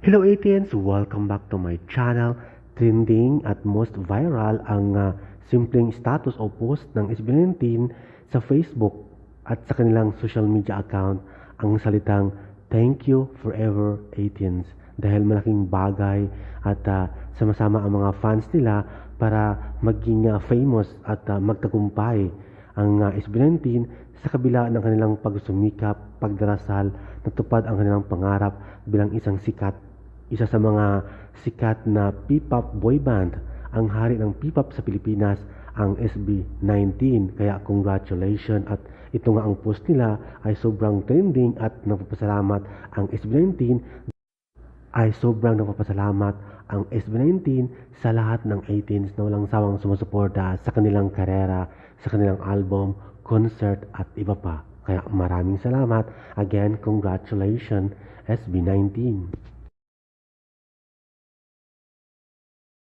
Hello ATNs! Welcome back to my channel. Trending at most viral ang ah, simpleng status o post ng SB19 sa Facebook at sa kanilang social media account ang salitang Thank you forever ATNs dahil malaking bagay at ah, sama-sama ang mga fans nila para maging ah, famous at ah, magtagumpay ang uh, SB19 sa kabila ng kanilang pagsumikap, pagdarasal, natupad ang kanilang pangarap bilang isang sikat isa sa mga sikat na P-pop boy band, ang hari ng P-pop sa Pilipinas, ang SB19. Kaya congratulations at ito nga ang post nila ay sobrang trending at nagpapasalamat ang SB19 ay sobrang nagpapasalamat ang SB19 sa lahat ng 18s na walang sawang sumusuporta sa kanilang karera, sa kanilang album, concert at iba pa. Kaya maraming salamat. Again, congratulations SB19.